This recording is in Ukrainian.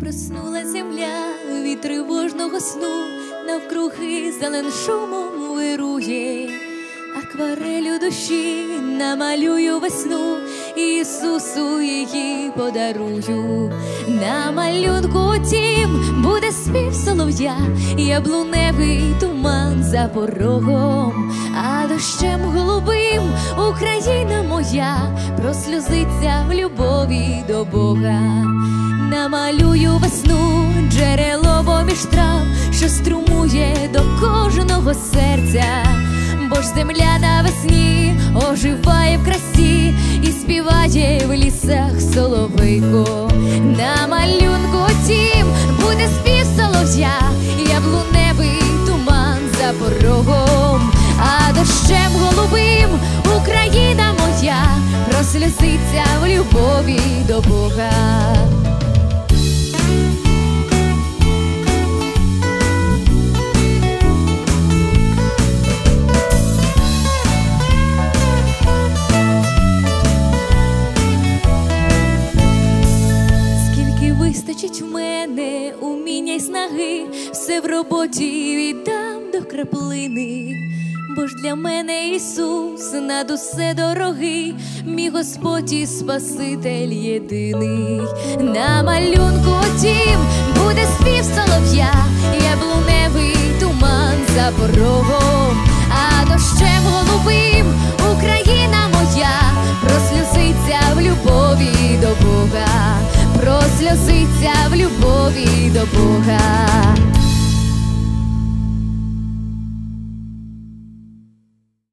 Проснула земля від тривожного сну, навкруги зелен шумом вирує, акварелю душі намалюю весну, Ісусу її подарую. На малюнку тім буде спів солов'я, яблуневий туман за порогом, Україна моя прослюзиться в любові до Бога. Намалюю весну, джерело поміж трав, що струмує до кожного серця, бо ж земля навесні оживає в красі і співає в лісах соловейко. На до Бога. Скільки вистачить в мене уміння й снаги, все в роботі віддам до краплини, бо ж для мене Ісус над усе дорогий, мій Господь і Спаситель єдиний. На малюнку тім буде спів солов'я, яблуневий туман за порогом, а дощем голубим Україна моя прослюзиться в любові до Бога, прослюзиться в любові до Бога.